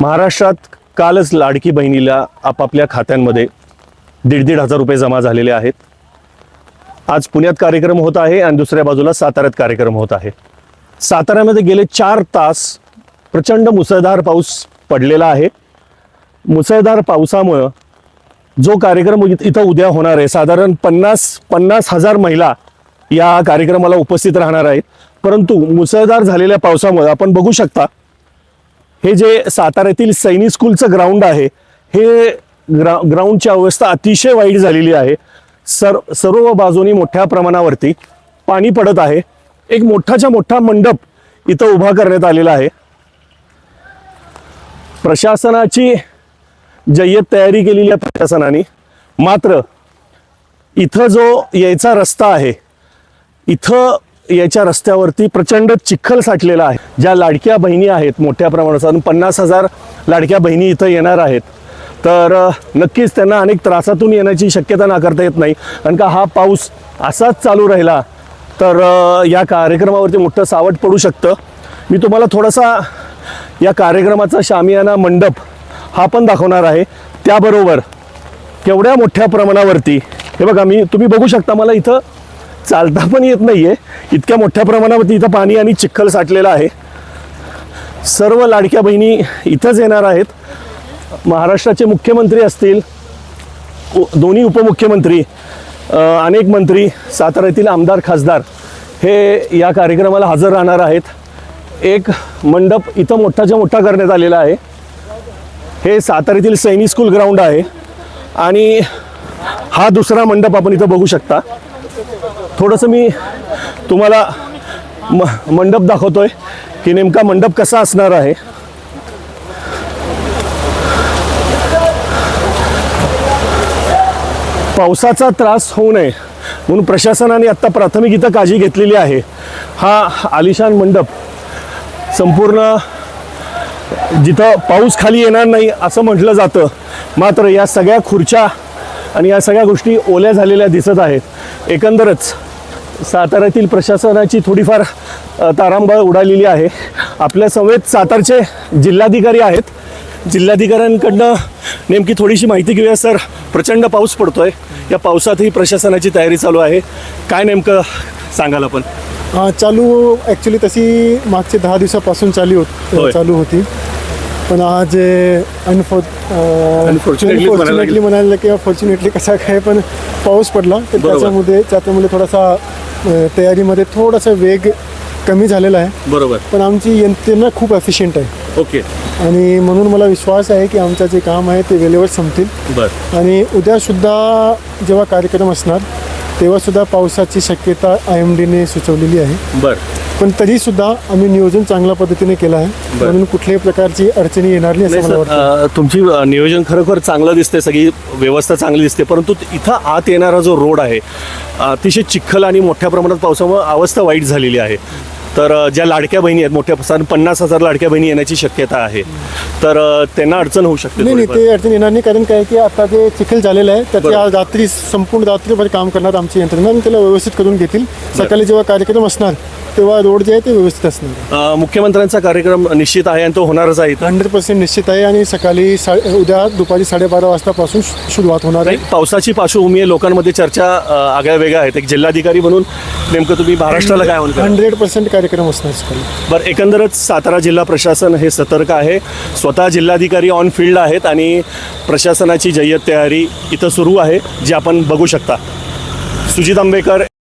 महाराष्ट्रात कालच लाडकी बहिणीला आपापल्या खात्यांमध्ये दीड दीड हजार रुपये जमा झालेले आहेत. आज पुण्यात कार्यक्रम होत आहे आणि दुसऱ्या बाजूला साताऱ्यात कार्यक्रम होत आहे. साताऱ्यामध्ये गेले चार तास प्रचंड मुसळधार पाऊस पडलेला आहे. मुसळधार पावसामुळं जो कार्यक्रम इथं उद्या होणार आहे साधारण पन्नास पन्नास हजार महिला या कार्यक्रमाला उपस्थित राहणार आहेत. परंतु मुसळधार झालेल्या पावसामुळे आपण बघू शकता हे जे साताऱ्यातील सैनिक स्कूलचं ग्राउंड आहे हे ग्रा ग्राउंडची अवस्था अतिशय वाईट झालेली आहे. सर सर्व बाजूनी मोठ्या प्रमाणावरती पाणी पडत आहे. एक मोठाच्या मोठा मंडप इथं उभा करण्यात आलेला आहे. प्रशासनाची जय्यत तयारी केलेली आहे प्रशासनाने. मात्र इथं जो यायचा रस्ता आहे इथं याच्या रस्त्यावरती प्रचंड चिखल साठलेला आहे. ज्या लाडक्या बहिणी आहेत मोठ्या प्रमाणात साधारण पन्नास हजार लाडक्या बहिणी इथं येणार आहेत. तर नक्कीच त्यांना अनेक त्रासातून येण्याची शक्यता नाकारता येत नाही. कारण का हा पाऊस असाच चालू राहिला तर या कार्यक्रमावरती मोठं सावट पडू शकतं. मी तुम्हाला थोडासा या कार्यक्रमाचा शामियाना मंडप हा पण दाखवणार आहे. त्याबरोबर केवढ्या मोठ्या प्रमाणावरती हे बघा मी तुम्ही बघू शकता मला इथं चालता पण येत नाही आहे इतक्या मोठ्या प्रमाणावरती इथं पाणी आणि चिखल साठलेलं आहे. सर्व लाडक्या बहिणी इथंच येणार आहेत. महाराष्ट्राचे मुख्यमंत्री असतील दोन्ही उपमुख्यमंत्री अनेक मंत्री साताऱ्यातील आमदार खासदार हे या कार्यक्रमाला हजर राहणार आहेत. एक मंडप इथं मोठाच्या मोठा करण्यात आलेला आहे. हे साताऱ्यातील सैनिक स्कूल ग्राउंड आहे. आणि हा दुसरा मंडप आपण इथं बघू शकता. थोडंसं मी तुम्हाला म मंडप दाखवतोय की नेमका मंडप कसा असणार आहे. पावसाचा त्रास होऊ नये म्हणून प्रशासनाने आत्ता प्राथमिक इथं काळजी घेतलेली आहे. हा आलिशान मंडप संपूर्ण जिथं पाऊस खाली येणार नाही असं म्हटलं जातं. मात्र या सगळ्या खुर्च्या आणि या सगळ्या गोष्टी ओल्या झालेल्या दिसत आहेत. एकंदरच साताऱ्यातील प्रशासनाची थोडीफार तारांबळ उडालेली आहे. आपल्या समेत सातारचे जिल्हाधिकारी आहेत. जिल्हाधिकाऱ्यांकडनं नेमकी थोडीशी माहिती घेऊया सर. प्रचंड पाऊस पडतोय. या पावसातही प्रशासनाची तयारी चालू आहे. काय नेमकं सांगाल आपण? हा चालू ॲक्च्युली तशी मागचे दहा दिवसापासून चालू होत. चालू होती. पण आज अनफॉर. अनफॉर्च्युनेटली म्हणायला किंवा फॉर्च्युनेटली कसा काय पण पाऊस पडला तर. त्याच्यामध्ये त्याच्यामुळे थोडासा अ, तयारीमध्ये थोडासा वेग कमी झालेला आहे. बरोबर. पण आमची यंत्रणा खूप एफिशियंट आहे. ओके. आणि म्हणून मला विश्वास आहे की आमचं जे काम आहे ते वेळेवर संपतील. बर. आणि उद्यासुद्धा जेव्हा कार्यक्रम असणार तेव्हासुद्धा पावसाची शक्यता आय एम डीने सुचवलेली आहे. बर. पण तरीसुद्धा आम्ही नियोजन चांगल्या पद्धतीने केलं आहे. म्हणून कुठल्याही प्रकारची अडचणी येणार नाही असं मला वाटतं. अ, तुमची अ, नियोजन खरोखर चांगलं दिसते सगळी व्यवस्था चांगली दिसते परंतु इथं आत येणारा जो रोड आहे अतिशय चिखल आणि मोठ्या प्रमाणात पावसामुळे अवस्था वाईट झालेली आहे. तर अ, ज्या लाडक्या बहिणी आहेत मोठ्या साधारण पन्नास हजार लाडक्या बहिणी येण्याची शक्यता आहे. तर अ, त्यांना अडचण होऊ शकते नाही नाही थोडीफार. ते अडचण येणार नाही कारण काय की आता जे चिखल झालेलं आहे त्याचे बरोबर. आज रात्री संपूर्ण रात्रीभर काम करणार आमची यंत्रणा आणि त्याला व्यवस्थित करून घेतील. सकाळी जेव्हा कार्यक्रम असणार तेव्हा रोड जे आहे ते व्यवस्थित असणार अ, मुख्यमंत्र्यांचा कार्यक्रम निश्चित आहे आणि तो होणारच आहे इथं. हंड्रेड पर्सेंट निश्चित आहे आणि सकाळी सा उद्या दुपारी साडेबारा वाजतापासून सु- सुरुवात होणार आहे. पावसाची पार्श्वभूमी आहे लोकांमध्ये चर्चा अ, आगळ्या वेगळ्या आहेत. एक जिल्हाधिकारी म्हणून नेमकं तुम्ही महाराष्ट्राला काय म्हणता? हंड्रेड पर्सेंट कार्यक्रम असणार सकाळी. बरं एकंदरच सातारा जिल्हा प्रशासन हे सतर्क आहे. स्वतः जिल्हाधिकारी ऑन फील्ड आहेत आणि प्रशासनाची जय्यत तयारी इथं सुरू आहे जी आपण बघू शकता. सुजित आंबेकर